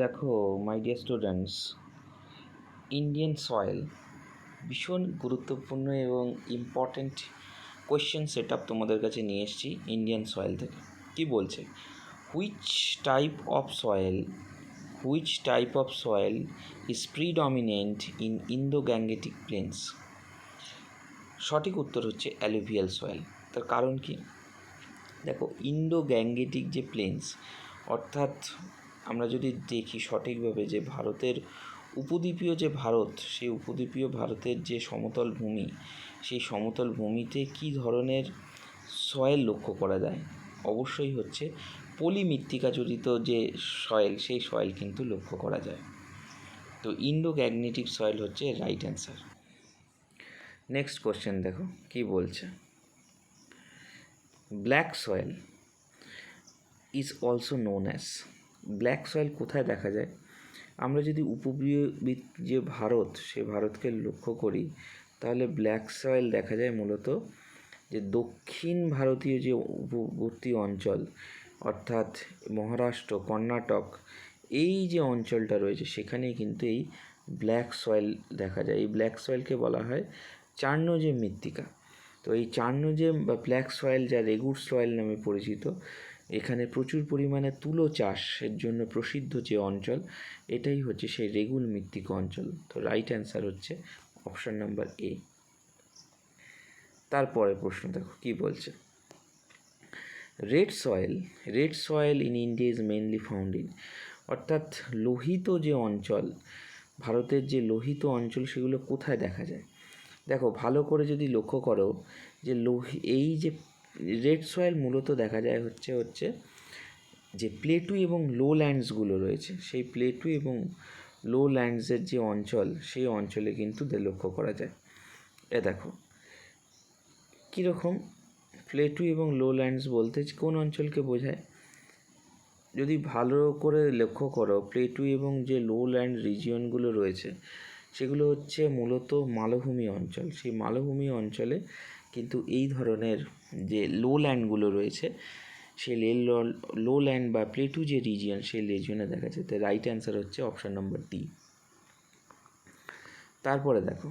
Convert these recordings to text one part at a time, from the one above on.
দেখো my dear students Indian soil ভীষণ গুরুত্বপূর্ণ এবং ইম্পর্ট্যান্ট কোয়েশ্চেন সেট আপ তোমাদের কাছে নিয়ে এসেছি ইন্ডিয়ান সয়েল থেকে। কী বলছে? Which type of soil which type of soil is predominant in Indo Gangetic plains সঠিক উত্তর হচ্ছে অ্যালুভিয়াল সয়েল তার কারণ কি? দেখো ইন্ডো গ্যাঙ্গেটিক যে প্লেন্স অর্থাৎ আমরা যদি দেখি সঠিকভাবে যে ভারতের উপদ্বীপীয় যে ভারত, সেই উপদ্বীপীয় ভারতের যে সমতল ভূমি, সেই সমতল ভূমিতে কী ধরনের সয়েল লক্ষ্য করা যায়? অবশ্যই হচ্ছে পলিমৃত্তিকা জড়িত যে সয়েল সেই সয়েল কিন্তু লক্ষ্য করা যায়। তো ইন্ডো গ্যাগনেটিক সয়েল হচ্ছে রাইট অ্যান্সার নেক্সট কোশ্চেন দেখো, কি বলছে? Black soil is also known as black soil কোথায় দেখা যায়? আমরা যদি উপকূলীয় যে ভারত, সে ভারতকে লক্ষ্য করি, তাহলে ব্ল্যাক সয়েল দেখা যায় মূলত যে দক্ষিণ ভারতীয় যে উপবর্তী অঞ্চল, অর্থাৎ মহারাষ্ট্র, কর্ণাটক, এই যে অঞ্চলটা রয়েছে, সেখানেই কিন্তু এই ব্ল্যাক সয়েল দেখা যায়। এই ব্ল্যাক সয়েলকে বলা হয় চার্নোজেম মৃত্তিকা। তো এই চার্নোজেম বা ব্ল্যাক সয়েল যা রেগুর সয়েল নামে পরিচিত এখানে প্রচুর পরিমাণে তুলো চাষের জন্য প্রসিদ্ধ যে অঞ্চল, এটাই হচ্ছে সেই রেগুল মৃত্তিকা অঞ্চল। তো রাইট অ্যান্সার হচ্ছে অপশান নাম্বার এ তারপরে প্রশ্ন দেখো, কি বলছে? Red soil red soil in India is mainly found in অর্থাৎ লোহিত যে অঞ্চল, ভারতের যে লোহিত অঞ্চল সেগুলো কোথায় দেখা যায়? দেখো, ভালো করে যদি লক্ষ্য করো যে লোহি, এই যে রেড সয়েল মূলত দেখা যায় হচ্ছে হচ্ছে যে প্লেটু এবং লো ল্যান্ডসগুলো রয়েছে, সেই প্লেটু এবং লো ল্যান্ডসের যে অঞ্চল, সেই অঞ্চলে কিন্তু লক্ষ্য করা যায়। এ দেখো কীরকম প্লেটু এবং লো ল্যান্ডস বলতে, কোন অঞ্চলকে বোঝায়? যদি ভালো করে লক্ষ্য করো প্লেটু এবং যে লো ল্যান্ড রিজিয়নগুলো রয়েছে সেগুলো হচ্ছে মূলত মালভূমি অঞ্চল। সেই মালভূমি অঞ্চলে কিন্তু এই ধরনের যে লো ল্যান্ডগুলো রয়েছে, সেই লে লো ল্যান্ড বা প্লেটু যে রিজিয়ন সেই রিজিয়নে দেখা যায় তাই রাইট অ্যান্সার হচ্ছে অপশান নম্বর ডি তারপরে দেখো।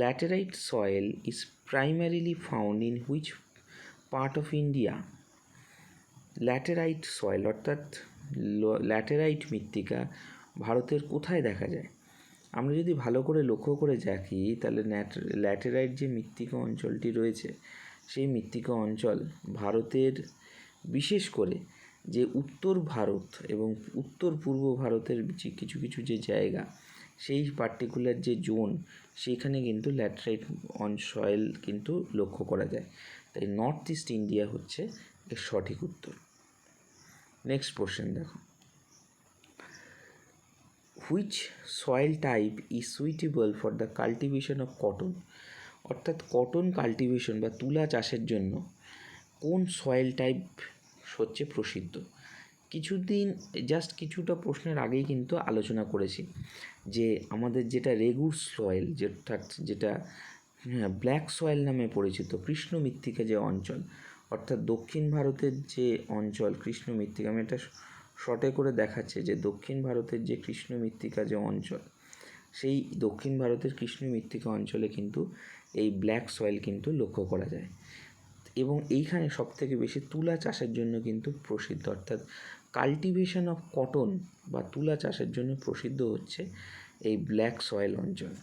Laterite soil is primarily found in which part of India laterite soil, অর্থাৎ ল্যাটেরাইট মৃত্তিকা ভারতের কোথায় দেখা যায়? আমরা যদি ভালো করে লক্ষ্য করে দেখি, তাহলে ল্যাটেরাইট যে মৃত্তিকা অঞ্চলটি রয়েছে, সেই মৃত্তিকা অঞ্চল ভারতের, বিশেষ করে যে উত্তর ভারত এবং উত্তর পূর্ব ভারতের কিছু কিছু যে জায়গা, সেই পার্টিকুলার যে জোন সেইখানে কিন্তু ল্যাটেরাইট অন, সয়েল কিন্তু লক্ষ্য করা যায়। তাই নর্থ ইস্ট ইন্ডিয়া হচ্ছে এর সঠিক উত্তর। নেক্সট কোশ্চেন দেখো। Which soil type is suitable for the cultivation of cotton অর্থাৎ কটন কাল্টিভেশন বা তুলা চাষের জন্য কোন সয়েল টাইপ হচ্ছে প্রসিদ্ধ? কিছুদিন জাস্ট কিছুটা প্রশ্নের আগেই কিন্তু আলোচনা করেছি যে আমাদের যেটা রেগুর সয়েল যেটা হ্যাঁ ব্ল্যাক সয়েল নামে পরিচিত কৃষ্ণ মৃত্তিকা যে অঞ্চল অর্থাৎ দক্ষিণ ভারতের যে অঞ্চল কৃষ্ণ মৃত্তিকা, আমি এটা শর্টে করে দেখাচ্ছে যে দক্ষিণ ভারতের যে কৃষ্ণ মৃত্তিকা যে অঞ্চল, সেই দক্ষিণ ভারতের কৃষ্ণ মৃত্তিকা অঞ্চলে কিন্তু এই ব্ল্যাক সয়েল কিন্তু লক্ষ্য করা যায়। এবং এইখানে সবথেকে বেশি তুলা চাষের জন্য কিন্তু প্রসিদ্ধ, অর্থাৎ কাল্টিভেশন অফ কটন বা তুলা চাষের জন্য প্রসিদ্ধ হচ্ছে এই ব্ল্যাক সয়েল অঞ্চল।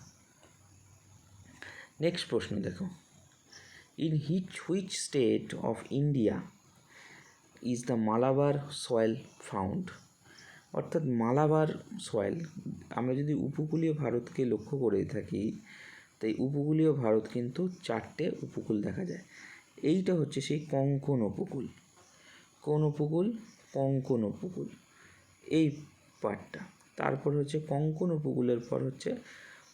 নেক্সট প্রশ্ন দেখো। In which which state of India is the Malabar soil found অর্থাৎ মালাবার সয়েল আমরা যদি উপকূলীয় ভারতকে লক্ষ্য করে থাকি, তাই উপকূলীয় ভারত কিন্তু চারটে উপকূল দেখা যায়। এইটা হচ্ছে সেই কঙ্কন উপকূল। কোন উপকূল? কঙ্কন উপকূল। এই পার্টটা। তারপর হচ্ছে কঙ্কন উপকূলের পর হচ্ছে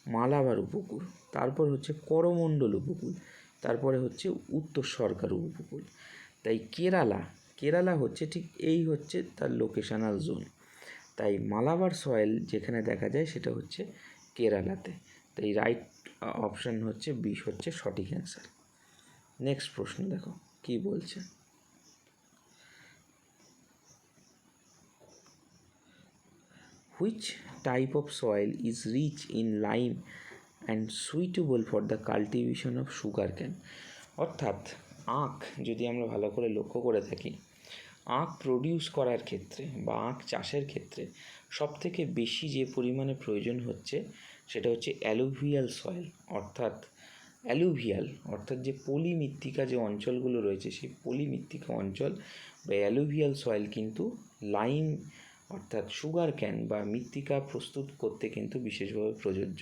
মালাবার উপকূল। তারপর হচ্ছে করমণ্ডল উপকূল। তারপরে হচ্ছে উত্তর সরকার উপকূল। তাই কেরালা কেরালা হচ্ছে ঠিক এই হচ্ছে তার লোকেশনাল জোন তাই মালাবার সয়েল যেখানে দেখা যায় সেটা হচ্ছে কেরালাতে। তাই রাইট অপশান হচ্ছে বিশ হচ্ছে সঠিক অ্যান্সার নেক্সট প্রশ্ন দেখো, কি বলছে? Which type of soil is rich in lime and suitable for the cultivation of sugarcane অর্থাৎ আখ যদি আমরা ভালো করে লক্ষ্য করে থাকি, আখ প্রডিউস করার ক্ষেত্রে বা আখ চাষের ক্ষেত্রে সবথেকে বেশি যে পরিমাণে প্রয়োজন হচ্ছে সেটা হচ্ছে অ্যালুভিয়াল সয়েল অর্থাৎ অ্যালুভিয়াল অর্থাৎ যে পলি মৃত্তিকা যে অঞ্চলগুলো রয়েছে, সেই পলি মৃত্তিকা অঞ্চল বা অ্যালুভিয়াল সয়েল কিন্তু লাইম অর্থাৎ সুগার ক্যান বা মৃত্তিকা প্রস্তুত করতে কিন্তু বিশেষভাবে প্রযোজ্য।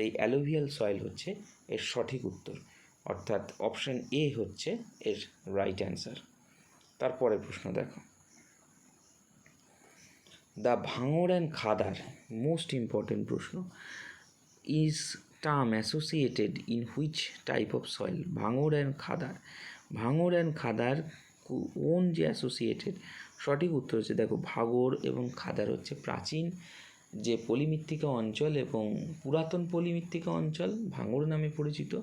তাই অ্যালুভিয়াল সয়েল হচ্ছে এর সঠিক উত্তর। অর্থাৎ অপশন এ হচ্ছে এর রাইট অ্যান্সার তারপরে প্রশ্ন দেখো। The bhangar and khadar most important প্রশ্ন is term associated in which type of soil bhangar and khadar. Bhangar and khadar কোন যে অ্যাসোসিয়েটেড সঠিক উত্তর হচ্ছে দেখো, ভাগর এবং খাদার হচ্ছে প্রাচীন। যে পলিমৃত্তিকা অঞ্চল এবং পুরাতন পলিমৃত্তিকা অঞ্চল ভাঙর নামে পরিচিত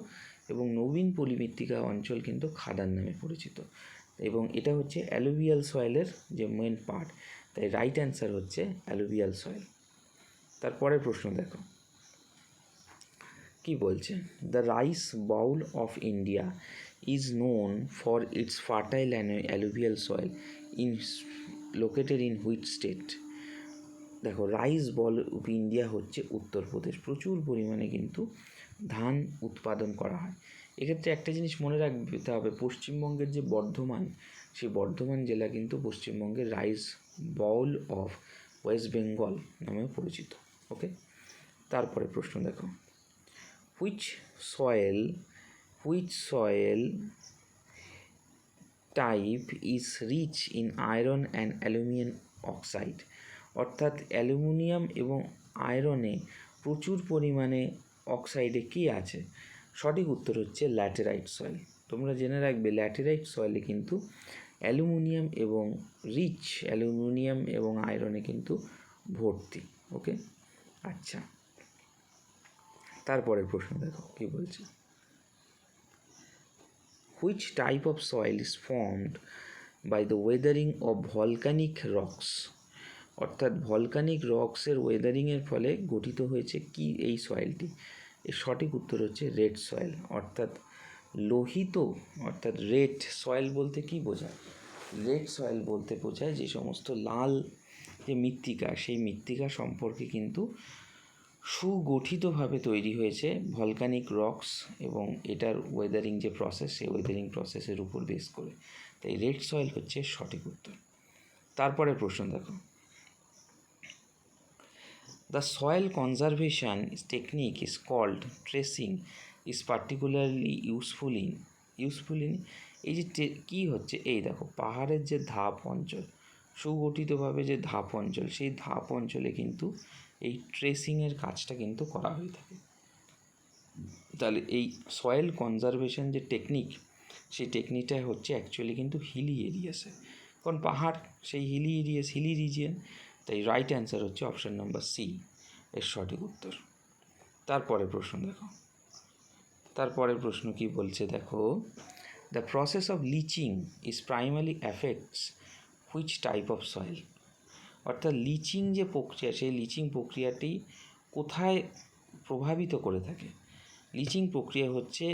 এবং নবীন পলিমৃত্তিকা অঞ্চল কিন্তু খাদার নামে পরিচিত। এবং এটা হচ্ছে অ্যালুভিয়াল সয়েলের যে মেন পার্ট তাই রাইট অ্যান্সার হচ্ছে অ্যালুভিয়াল সয়েল। তারপরের প্রশ্ন দেখো। কি বলছে? The rice bowl of India is known for its fertile alluvial soil in located in which state দেখো রাইস বল অফ ইন্ডিয়া হচ্ছে উত্তরপ্রদেশ প্রচুর পরিমাণে কিন্তু ধান উৎপাদন করা হয়। এক্ষেত্রে একটা জিনিস মনে রাখতে হবে, পশ্চিমবঙ্গের যে বর্ধমান, সেই বর্ধমান জেলা কিন্তু পশ্চিমবঙ্গের rice bowl of West Bengal নামেও পরিচিত ওকে তারপরে প্রশ্ন দেখো which soil which soil type is rich in iron and aluminium oxide অর্থাৎ অ্যালুমিনিয়াম এবং আয়রনে প্রচুর পরিমাণে অক্সাইডে কী আছে? সঠিক উত্তর হচ্ছে ল্যাটেরাইট সয়েল। তোমরা জেনে রাখবে, ল্যাটেরাইট সয়েলে কিন্তু অ্যালুমিনিয়াম এবং রিচ অ্যালুমিনিয়াম এবং আয়রনে কিন্তু ভর্তি, ওকে? আচ্ছা। তারপরের প্রশ্ন দেখো, কি বলছে? Which type of soil is formed by the weathering of volcanic rocks অর্থাৎ ভলকানিক রক্সের ওয়েদারিংয়ের ফলে গঠিত হয়েছে কি এই সয়েলটি এর সঠিক উত্তর হচ্ছে রেড সয়েল অর্থাৎ লোহিত, অর্থাৎ রেড সয়েল বলতে কি বোঝায়? রেড সয়েল বলতে বোঝায় যে সমস্ত লাল যে মৃত্তিকা, সেই মৃত্তিকা সম্পর্কে কিন্তু সুগঠিতভাবে তৈরি হয়েছে ভলকানিক রক্স এবং এটার ওয়েদারিং যে প্রসেস সেই ওয়েদারিং প্রসেসের উপর বেস করে। তাই রেড সয়েল হচ্ছে সঠিক উত্তর। তারপরে প্রশ্ন দেখো। The soil conservation technique is called tracing is particularly useful in useful in, এই যে কি হচ্ছে? এই দেখো, পাহাড়ের যে ধাপ অঞ্চল, সুগঠিতভাবে যে ধাপ অঞ্চল, সেই ধাপ অঞ্চলে কিন্তু এই ট্রেসিংয়ের কাজটা কিন্তু করা হয়ে থাকে। তাহলে এই সয়েল কনজারভেশন যে টেকনিক সেই টেকনিকটা হচ্ছে অ্যাকচুয়ালি কিন্তু হিলি এরিয়াসে কারণ পাহাড়, সেই হিলি এরিয়াস হিলি রিজিয়ন তাই রাইট অ্যান্সার হচ্ছে অপশান নাম্বার সি এর সঠিক উত্তর। তারপরে প্রশ্ন দেখো। তারপরের প্রশ্ন কি বলছে দেখো the process of leaching is primary affects which type of soil অর্থাৎ লিচিং যে প্রক্রিয়া, সেই লিচিং প্রক্রিয়াটি কোথায় প্রভাবিত করে থাকে? লিচিং প্রক্রিয়া হচ্ছে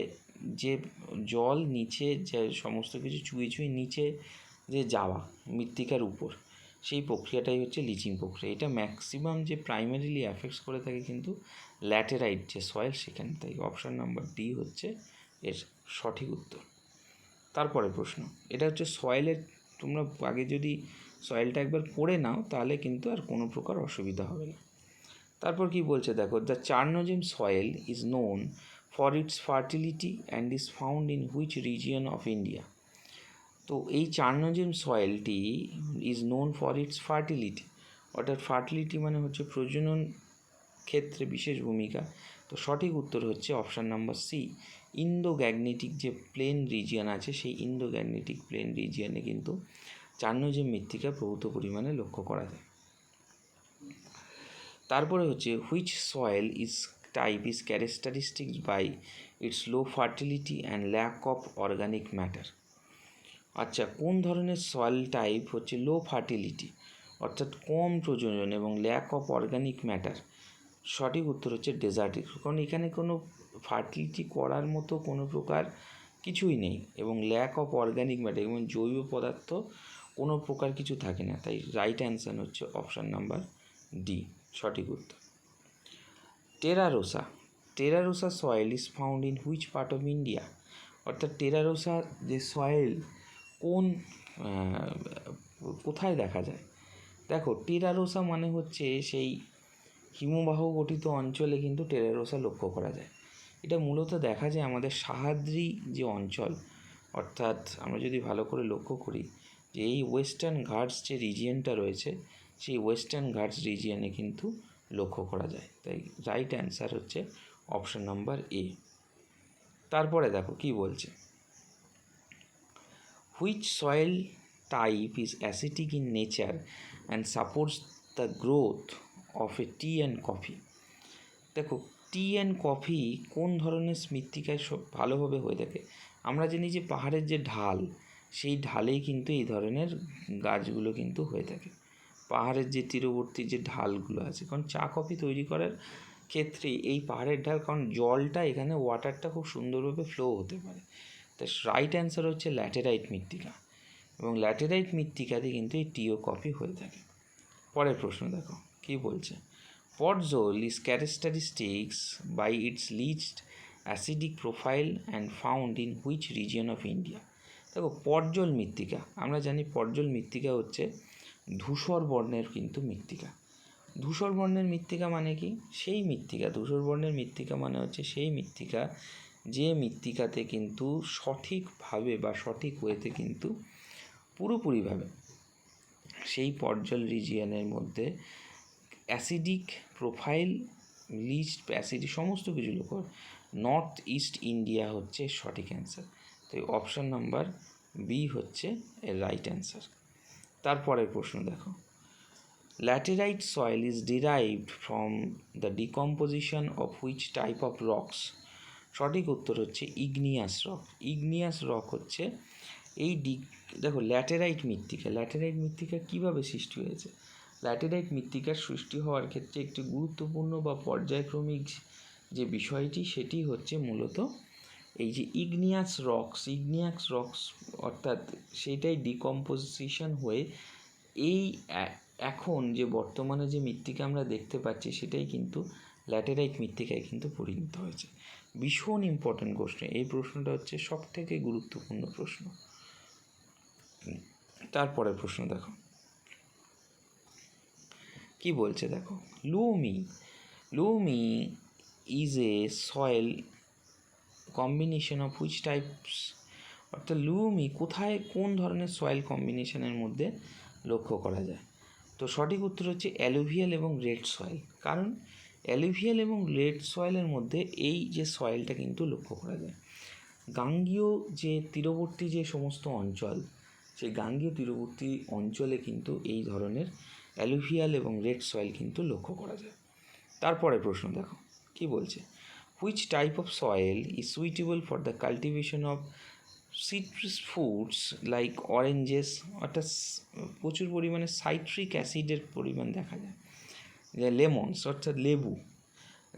যে জল নিচে যে সমস্ত কিছু চুয়ে চুয়ে নিচে যে যাওয়া, মৃত্তিকার উপর। সেই প্রক্রিয়াটাই হচ্ছে লিচিং প্রক্রিয়া। এটা ম্যাক্সিমাম যে প্রাইমারিলি অ্যাফেক্টস করে থাকে কিন্তু ল্যাটেরাইট যে সয়েল সেখানে তাই অপশান নাম্বার ডি হচ্ছে এর সঠিক উত্তর। তারপরে প্রশ্ন, এটা হচ্ছে সয়েলের তোমরা আগে যদি সয়েলটা একবার পড়ে নাও, তাহলে কিন্তু আর কোনো প্রকার অসুবিধা হবে না। তারপর কি বলছে দেখো the chernozem soil is known for its fertility and is found in which region of India তো এই chernozem সয়েলটি is known for its fertility অর্থাৎ ফার্টিলিটি মানে হচ্ছে প্রজনন ক্ষেত্রে বিশেষ ভূমিকা। তো সঠিক উত্তর হচ্ছে option number C Indo Gangetic যে প্লেন রিজিয়ান আছে, সেই ইন্দো গ্যাগনেটিক প্লেন রিজিয়ানে কিন্তু চার্নোজিম মৃত্তিকা প্রভূত পরিমাণে লক্ষ্য করা যায়। তারপরে হচ্ছে which soil is type is characteristic by its low fertility and lack of organic matter আচ্ছা কোন ধরনের সয়েল টাইপ হচ্ছে লো ফার্টিলিটি অর্থাৎ কম প্রয়োজন এবং ল্যাক অফ অর্গানিক ম্যাটার সঠিক উত্তর হচ্ছে ডেজার্টিক কারণ এখানে কোনো ফার্টিলিটি করার মতো কোনো প্রকার কিছুই নেই এবং ল্যাক অফ অর্গানিক ম্যাটার এবং জৈব পদার্থ কোনো প্রকার কিছু থাকে না। তাই রাইট অ্যান্সার হচ্ছে অপশান নাম্বার ডি সঠিক উত্তর। Terra rossa terra rossa soil is found in which part of India অর্থাৎ টেরারোসা যে সয়েল কোন কোথায় দেখা যায়? দেখো, টেরারোসা মানে হচ্ছে সেই হিমবাহ গঠিত অঞ্চলে কিন্তু টেরারোসা লক্ষ্য করা যায়। এটা মূলত দেখা যায় আমাদের সাহাদ্রি যে অঞ্চল, অর্থাৎ আমরা যদি ভালো করে লক্ষ্য করি যে এই ওয়েস্টার্ন ঘাটস যে রিজিয়নটা রয়েছে, সেই ওয়েস্টার্ন ঘাটস রিজিয়নে কিন্তু লক্ষ্য করা যায়। তাই রাইট অ্যান্সার হচ্ছে অপশন নাম্বার এ। তারপরে দেখো কি বলছে। Which soil type is acidic in nature and supports the growth of a tea and coffee দেখো টি অ্যান্ড কফি কোন ধরনের মৃত্তিকায় সব ভালোভাবে হয়ে থাকে? আমরা জানি যে পাহাড়ের যে ঢাল, সেই ঢালেই কিন্তু এই ধরনের গাছগুলো কিন্তু হয়ে থাকে। পাহাড়ের যে তীরবর্তী যে ঢালগুলো আছে, কারণ চা কফি তৈরি করার ক্ষেত্রে এই পাহাড়ের ঢাল, কারণ জলটা এখানে ওয়াটারটা খুব সুন্দরভাবে ফ্লো হতে পারে। তাই রাইট অ্যান্সার হচ্ছে ল্যাটেরাইট মৃত্তিকা। এবং ল্যাটেরাইট মৃত্তিকাতে কিন্তু এই টিও কফি হয়ে থাকে। পরের প্রশ্ন দেখো, কি বলছে? Podzol is characteristics by its least acidic profile and found in which region of India দেখো পর্জল মৃত্তিকা, আমরা জানি পর্জল মৃত্তিকা হচ্ছে ধূসর বর্ণের কিন্তু মৃত্তিকা। ধূসর বর্ণের মৃত্তিকা মানে কি? সেই মৃত্তিকা, ধূসর বর্ণের মৃত্তিকা মানে হচ্ছে সেই মৃত্তিকা যে মৃত্তিকাতে কিন্তু সঠিকভাবে বা সঠিক ওয়েতে কিন্তু পুরোপুরিভাবে সেই পর্জল রিজিয়নের মধ্যে অ্যাসিডিক প্রোফাইল, লিস্ট অ্যাসিডিক সমস্ত কিছু লক্ষ্য নর্থ ইস্ট ইন্ডিয়া হচ্ছে সঠিক অ্যান্সার। তো অপশান নাম্বার বি হচ্ছে রাইট অ্যান্সার। তারপরের প্রশ্ন দেখো। Laterite soil is derived from the decomposition of which type of rocks? সঠিক উত্তর হচ্ছে ইগনিয়াস রক। ইগনিয়াস রক হচ্ছে এই ডি দেখো ল্যাটেরাইট মৃত্তিকা। ল্যাটেরাইট মৃত্তিকা কীভাবে সৃষ্টি হয়েছে? ল্যাটেরাইট মৃত্তিকার সৃষ্টি হওয়ার ক্ষেত্রে একটি গুরুত্বপূর্ণ বা পর্যায়ক্রমিক যে বিষয়টি, সেটি হচ্ছে মূলত এই যে ইগনিয়াস রক্স। ইগনিয়াস রক্স অর্থাৎ সেটাই ডিকম্পোজিশন হয়ে এই এখন যে বর্তমানে যে মৃত্তিকা আমরা দেখতে পাচ্ছি, সেটাই কিন্তু ল্যাটেরাইট মৃত্তিকায় কিন্তু পরিণত হয়েছে। ভীষণ ইম্পর্ট্যান্ট প্রশ্ন এই প্রশ্নটা হচ্ছে সব থেকে গুরুত্বপূর্ণ প্রশ্ন। তারপরের প্রশ্ন দেখো। কি বলছে দেখো? Loamy loamy is a soil combination of which types অর্থাৎ লুমি কোথায় কোন ধরনের সয়েল কম্বিনেশনের মধ্যে লক্ষ্য করা যায়? তো সঠিক উত্তর হচ্ছে অ্যালুভিয়াল এবং রেড সয়েল কারণ অ্যালুভিয়াল এবং রেড সয়েলের মধ্যে এই যে সয়েলটা কিন্তু লক্ষ্য করা যায়। গাঙ্গীয় যে তীরবর্তী যে সমস্ত অঞ্চল, সেই গাঙ্গীয় তীরবর্তী অঞ্চলে কিন্তু এই ধরনের অ্যালুভিয়াল এবং রেড সয়েল কিন্তু লক্ষ্য করা যায়। তারপরে প্রশ্ন দেখো, কি বলছে? Which type of soil is suitable for the cultivation of citrus foods like oranges অর্থাৎ প্রচুর পরিমাণে সাইট্রিক অ্যাসিডের পরিমাণ দেখা যায়। লেমনস, অর্থাৎ লেবু।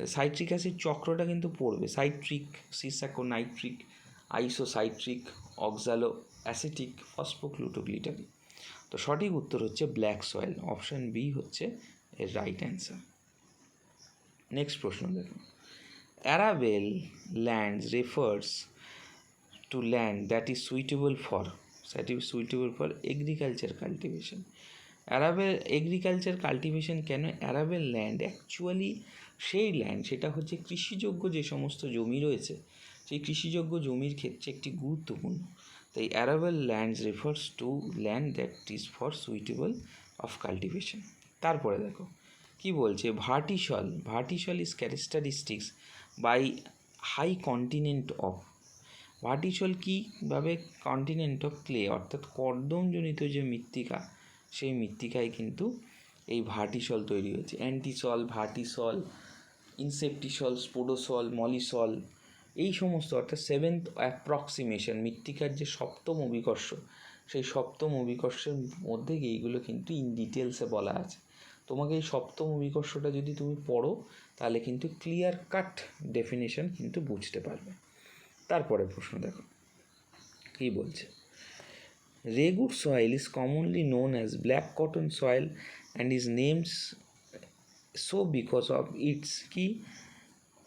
সাইট্রিক অ্যাসিড চক্রটা কিন্তু পড়বে। সাইট্রিক সিসাকো নাইট্রিক আইসোসাইট্রিক, অক্সালো অ্যাসিটিক ফসফোক্লুটোগ্লিটারি তো সঠিক উত্তর হচ্ছে ব্ল্যাক সয়েল। অপশান বি হচ্ছে এর রাইট অ্যান্সার। নেক্সট প্রশ্ন দেখুন। Arable land refers to land that is suitable for, that is suitable for agriculture cultivation. Arable agriculture cultivation কেন? অ্যারাবেল ল্যান্ড অ্যাকচুয়ালি সেই ল্যান্ড সেটা হচ্ছে কৃষিযোগ্য যে সমস্ত জমি রয়েছে, সেই কৃষিযোগ্য জমির ক্ষেত্রে একটি গুরুত্বপূর্ণ। তাই arable lands refers to land that is for suitable of cultivation তারপরে দেখো, কি বলছে? Vertisol vertisol is characteristics by high continent of vertisol কীভাবে কন্টিনেন্ট অফ ক্লে অর্থাৎ কর্দমজনিত যে মৃত্তিকা সেই মৃত্তিকায় কিন্তু এই ভার্টিসল তৈরি হয়েছে। অ্যান্টিসল ভার্টিসল ইনসেপ্টিসল, স্পোডোসল, মলিসল, এই সমস্ত অর্থাৎ সেভেন্থ অ্যাপ্রক্সিমেশন মৃত্তিকার যে সপ্তম অভিকর্ষ, সেই সপ্তম অভিকর্ষের মধ্যে এইগুলো কিন্তু ইন ডিটেলসে বলা আছে। তোমাকে এই সপ্তম অভিকর্ষটা যদি তুমি পড়ো, তাহলে কিন্তু ক্লিয়ার কাট ডেফিনেশন কিন্তু বুঝতে পারবে। তারপরে প্রশ্ন দেখো, কী বলছে? Regur soil is commonly known as black cotton soil and is names so because of its কি?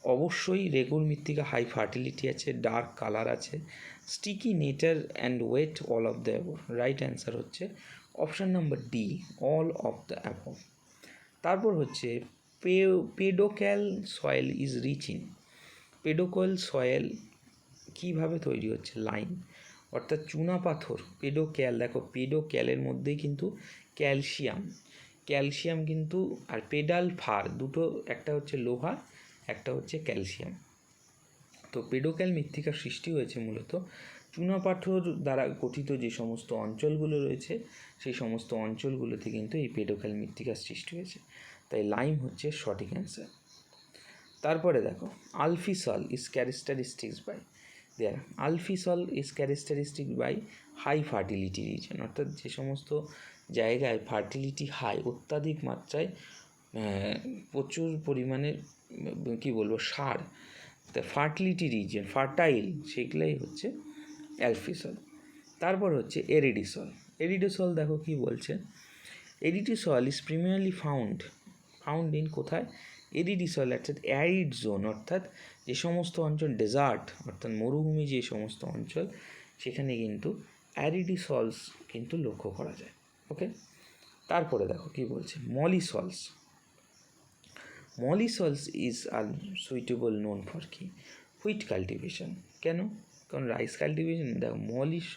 অবশ্যই রেগুর মৃত্তিকা হাই ফার্টিলিটি আছে ডার্ক কালার আছে sticky nature and wet all of the above right answer হচ্ছে option number D all of the above তারপর হচ্ছে pay pedocal soil is rich in pedocal soil কীভাবে তৈরি হচ্ছে? লাইন অর্থাৎ চুনা পাথর, পেডোক্যাল। দেখো, পেডোক্যালের মধ্যেই কিন্তু ক্যালসিয়াম। ক্যালসিয়াম কিন্তু আর পেডাল ফার দুটো, একটা হচ্ছে লোহা, একটা হচ্ছে ক্যালসিয়াম। তো পেডোক্যাল মৃত্তিকার সৃষ্টি হয়েছে মূলত চুনাপাথর দ্বারা গঠিত যে সমস্ত অঞ্চলগুলো রয়েছে, সেই সমস্ত অঞ্চলগুলোতে কিন্তু এই পেডোক্যাল মৃত্তিকার সৃষ্টি হয়েছে। তাই লাইম হচ্ছে সঠিক অ্যান্সার। তারপরে দেখো, alfisol is characteristics by their. Alfisol is characteristic by high fertility reason অর্থাৎ যে সমস্ত জায়গায় ফার্টিলিটি হাই অত্যাধিক মাত্রায় প্রচুর পরিমাণে কী বলব, সার। তা ফার্টিলিটি রিজন ফার্টাইল সেগুলাই হচ্ছে অ্যালফিসল তারপর হচ্ছে এরিডিসল। এরিডিসল দেখো কি বলছে? Aridisol is primarily found found in কোথায়? এরিডিসল অর্থাৎ অ্যারিড জোন অর্থাৎ যে সমস্ত অঞ্চল ডেজার্ট অর্থাৎ মরুভূমি যে সমস্ত অঞ্চল, সেখানে কিন্তু অ্যারিডিসলস কিন্তু লক্ষ্য করা যায় ওকে তারপরে দেখো কি বলছে mollisols mollisols is are suitable known for কি? হুইট কাল্টিভেশন কেন? কারণ রাইস কাল্টিভেশন দেখো মলিস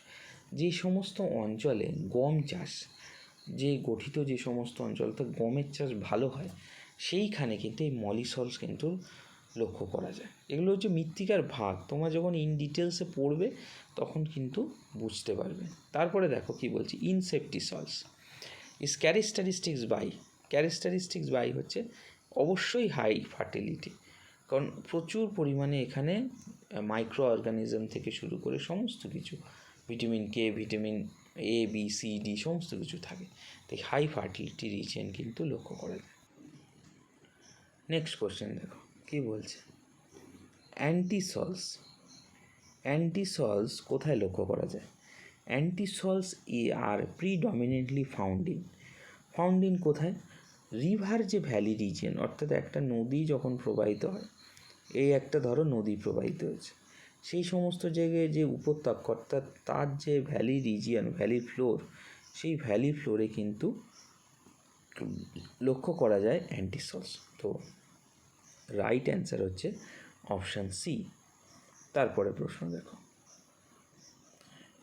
যে সমস্ত অঞ্চলে গম চাষ, যে গঠিত যে সমস্ত অঞ্চল তো গমের চাষ ভালো হয় সেইখানে কিন্তু এই মলিসলস কিন্তু লক্ষ্য করা যায়। এগুলো হচ্ছে মৃত্তিকার ভাগ। তোমরা যখন ইন ডিটেলসে পড়বে, তখন কিন্তু বুঝতে পারবে। তারপরে দেখো কি বলছি inceptisols is characteristics by characteristics by হচ্ছে অবশ্যই হাই ফার্টিলিটি কারণ প্রচুর পরিমাণে এখানে মাইক্রো অর্গানিজম থেকে শুরু করে সমস্ত কিছু vitamin K vitamin A B C D সমস্ত কিছু থাকে। তাই হাই ফার্টিলিটি রিজেন কিন্তু লক্ষ্য করা যায়। নেক্সট কোশ্চেন দেখো। কী বলছে? অ্যান্টিসলস অ্যান্টিসলস কোথায় লক্ষ্য করা যায়? Entisols E are predominantly found in found in কোথায়? রিভার যে ভ্যালি রিজিয়ন অর্থাৎ একটা নদী যখন প্রবাহিত হয়, এই একটা ধরো নদী প্রবাহিত হয়েছে। সেই সমস্ত জায়গায় যে উপত্যকা, অর্থাৎ তার যে ভ্যালি রিজিয়ন ভ্যালি ফ্লোর সেই ভ্যালি ফ্লোরে কিন্তু লক্ষ্য করা যায় অ্যান্টিসলস তো রাইট অ্যান্সার হচ্ছে অপশান সি তারপরে প্রশ্ন দেখো।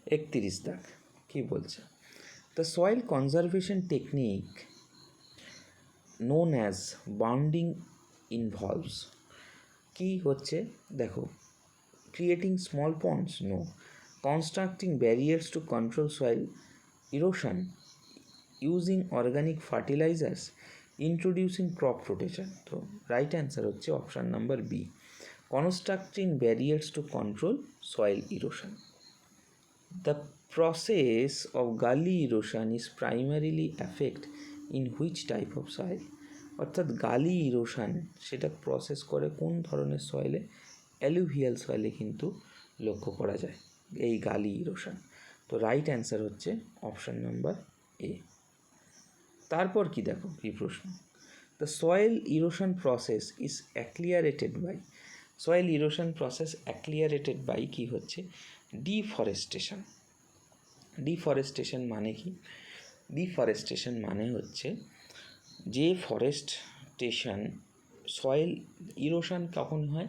একত্রিশ দাগ, কী বলছে? The soil conservation technique known as bounding involves কী হচ্ছে? দেখো creating small ponds no constructing barriers to control soil erosion using organic fertilisers introducing crop rotation তো রাইট অ্যান্সার হচ্ছে option number B constructing barriers to control soil erosion the process of gully erosion is primarily affect in which type of soil অর্থাৎ gully erosion সেটা process করে কোন ধরনের সয়েলে alluvial সয়েলে কিন্তু লক্ষ্য করা যায় এই গালি ইরোশন তো রাইট অ্যান্সার হচ্ছে অপশান নাম্বার এ তারপর কি দেখো, কি প্রশ্ন? The soil erosion process is accelerated by soil erosion process accelerated by কি হচ্ছে? ডিফরেস্টেশন ডিফরেস্টেশন মানে কি? ডিফরেস্টেশন মানে হচ্ছে যে ফরেস্টেশন সয়েল ইরোশন কখন হয়?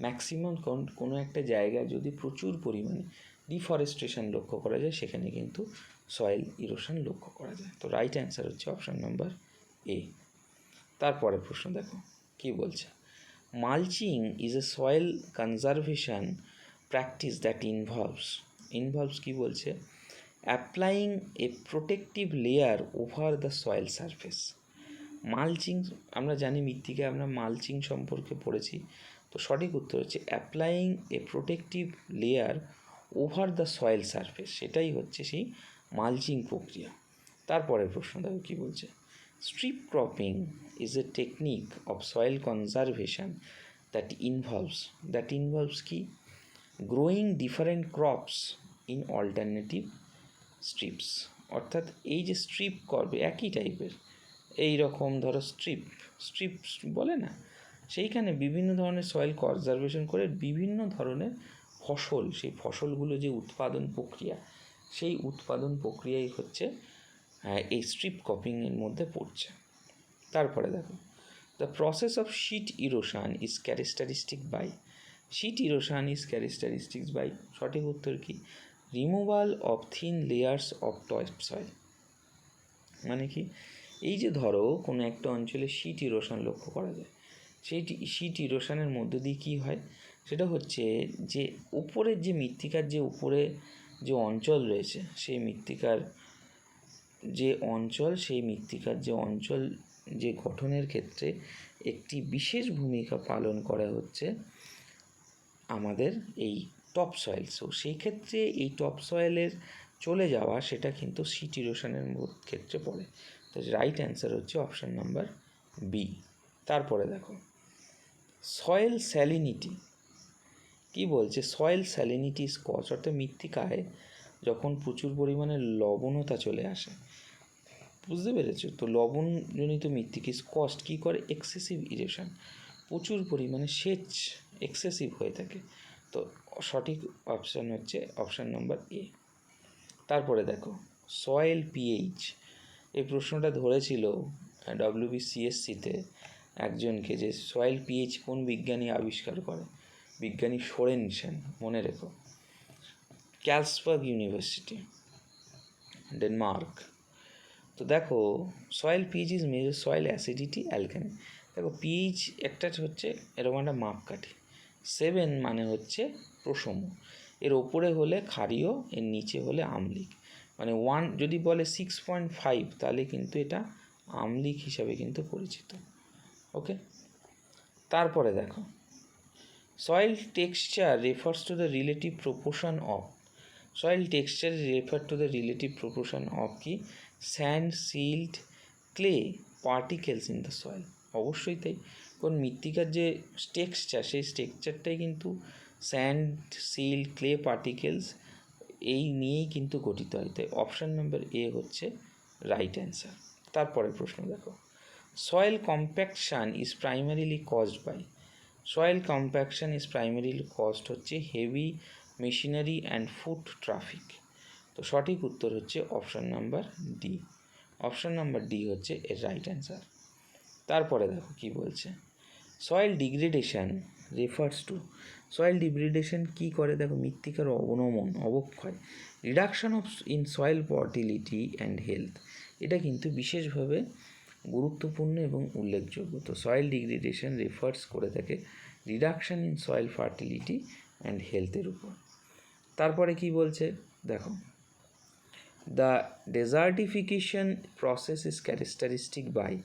ম্যাক্সিমাম কোনো একটা জায়গায় যদি প্রচুর পরিমাণে ডিফরেস্টেশন লক্ষ্য করা যায়, সেখানে কিন্তু সয়েল ইরোশন লক্ষ্য করা যায়। তো রাইট অ্যান্সার হচ্ছে অপশান নাম্বার এ তারপরে প্রশ্ন দেখো, কি বলছে? Mulching is a soil conservation practice that involves involves কি বলছে? Applying a protective layer over the soil surface mulching, আমরা জানি মৃত্তিকে আমরা মালচিং সম্পর্কে পড়েছি, তো সঠিক উত্তর হচ্ছে applying a protective layer over the soil surface সেটাই হচ্ছে সেই মালচিং প্রক্রিয়া। তারপরের প্রশ্ন, দেখো কী বলছে? Strip cropping is a technique of soil conservation that involves that involves কি? Growing different crops in alternative strips অর্থাৎ এই যে স্ট্রিপ করবে, একই টাইপের এই রকম ধরো স্ট্রিপ স্ট্রিপ বলে না? সেইখানে বিভিন্ন ধরনের সয়েল কনজারভেশন করে বিভিন্ন ধরনের ফসল, সেই ফসলগুলো যে উৎপাদন প্রক্রিয়া সেই উৎপাদন প্রক্রিয়াই হচ্ছে আহ, এই স্ট্রিপ কপিংয়ের মধ্যে পড়ছে। তারপরে দেখো the process of sheet erosion is characteristic by sheet erosion is characteristics by সঠিক উত্তর কি? Removal of thin layers of top soil মানে কি? এই যে ধরো কোনো একটা অঞ্চলে শীত ইরোশন লক্ষ্য করা যায়। সেই শীত ইরোশনের মধ্য দিয়ে কী হয়? সেটা হচ্ছে যে উপরের যে মৃত্তিকার যে উপরে যে অঞ্চল রয়েছে, সেই মৃত্তিকার যে অঞ্চল, সেই মৃত্তিকার যে অঞ্চল, যে গঠনের ক্ষেত্রে একটি বিশেষ ভূমিকা পালন করা হচ্ছে আমাদের এই টপ সয়েল সো সেই ক্ষেত্রে এই টপ সয়েলের চলে যাওয়া সেটা কিন্তু সিট ইরোশনের ক্ষেত্রে পড়ে। তো রাইট অ্যান্সার হচ্ছে অপশান নাম্বার বি তারপরে দেখো সয়েল স্যালিনিটি কি বলছে? সয়েল স্যালিনিটি কজ অর্থাৎ মৃত্তিকায় যখন প্রচুর পরিমাণে লবণতা চলে আসে। বুঝতে পেরেছ? তো লবণজনিত মৃত্তিকা কস্ট কী করে? এক্সেসিভ ইরেশন প্রচুর পরিমাণে সেচ এক্সেসিভ হয়ে থাকে। তো সঠিক অপশান হচ্ছে অপশান নম্বর এ তারপরে দেখো সয়েল পিএইচ এই প্রশ্নটা ধরেছিল ডব্লিউবিসিএসসিতে একজনকে যে সয়েল পিএইচ কোন বিজ্ঞানী আবিষ্কার করে? বিজ্ঞানী সোরেনসেন মনে রেখো। Carlsberg university, Denmark. তো দেখো, soil pH is measure soil acidity, অ্যালকানি। দেখো, পিএইচ একটা হচ্ছে এরকম একটা মাপকাঠি। সেভেন মানে হচ্ছে প্রসম। এর ওপরে হলে ক্ষারীয়, এর নিচে হলে আমলিক। মানে ওয়ান, যদি বলে সিক্স পয়েন্ট ফাইভ, তাহলে কিন্তু এটা আমলিক হিসাবে কিন্তু পরিচিত। ওকে? তারপরে দেখো soil texture refers to the relative proportion of soil texture refer to the relative proportion of কি sand silt clay particles in the soil অবশ্যই তাই। কোন মৃত্তিকার যে টেক্সচার সেই টেক্সচারটাই কিন্তু স্যান্ড সিল ক্লে পার্টিকেলস এই নিয়েই কিন্তু গঠিত হয়। তাই অপশান নাম্বার এ হচ্ছে রাইট অ্যান্সার তারপরে প্রশ্ন দেখো। Soil compaction is primarily caused by soil compaction is primarily caused হচ্ছে heavy machinery and foot traffic তো সঠিক উত্তর হচ্ছে option number D option number D হচ্ছে এর রাইট অ্যান্সার তারপরে দেখো কি বলছে। Soil degradation refers to soil degradation কী করে? দেখো, মৃত্তিকার অবনমন, অবক্ষয় reduction of in soil fertility and health এটা কিন্তু বিশেষভাবে গুরুত্বপূর্ণ এবং উল্লেখযোগ্য। তো সয়েল ডিগ্রেডেশন রেফার্স করে থাকে reduction in soil fertility and হেলথের উপর। তারপরে কি বলছে? দেখো। The desertification process is characteristic by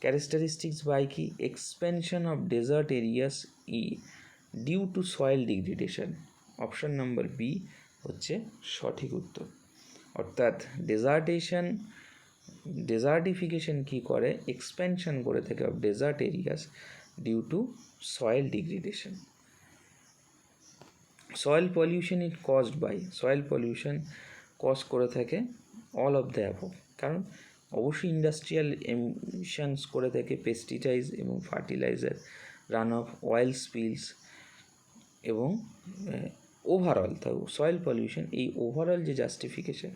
characteristics by কি? Expansion of desert areas E due to soil degradation option number B হচ্ছে সঠিক উত্তর। অর্থাৎ ডেজার্টেশন ডেজার্টিফিকেশন কী করে? এক্সপেনশন করে থাকে of desert areas due to soil degradation soil pollution it caused by soil pollution cause করে থাকে অল অফ দ্য অ্যাবভ কারণ অবশ্যই ইন্ডাস্ট্রিয়াল এমিশনস করে থাকে পেস্টিসাইড এবং fertiliser run off oil spills এবং ওভারঅল তাও সয়েল পলিউশন এই ওভারঅল যে জাস্টিফিকেশন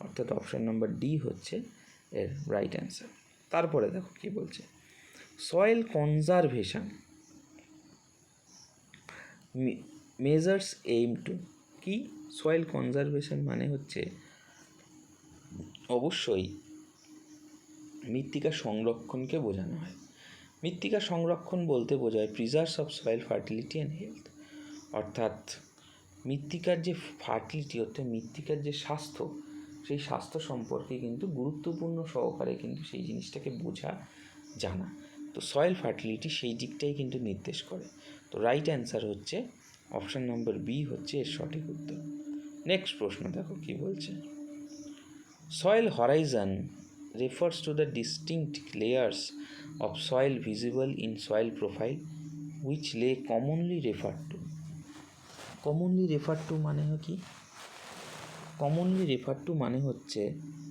অর্থাৎ অপশান নাম্বার ডি হচ্ছে এর রাইট অ্যান্সার তারপরে দেখো কি বলছে? Soil conservation measures aim to কি? সয়েল কনজারভেশন মানে হচ্ছে অবশ্যই মৃত্তিকা সংরক্ষণকে বোঝানো হয়। মৃত্তিকা সংরক্ষণ বলতে বোঝায় preserves of soil fertility and health অর্থাৎ মৃত্তিকার যে ফার্টিলিটি অর্থাৎ মৃত্তিকার যে স্বাস্থ্য সেই স্বাস্থ্য সম্পর্কে কিন্তু গুরুত্বপূর্ণ সহকারে কিন্তু সেই জিনিসটাকে বোঝা জানা। তো সয়েল ফার্টিলিটি সেই দিকটাই কিন্তু নির্দেশ করে। তো রাইট অ্যান্সার হচ্ছে অপশান নম্বর বি হচ্ছে এর সঠিক উত্তর। নেক্সট প্রশ্ন দেখো কি বলছে। Soil horizon refers to the distinct layers of soil visible in soil profile, which lay commonly referred to commonly referred to মানে কি? কমনলি রেফার টু মানে হচ্ছে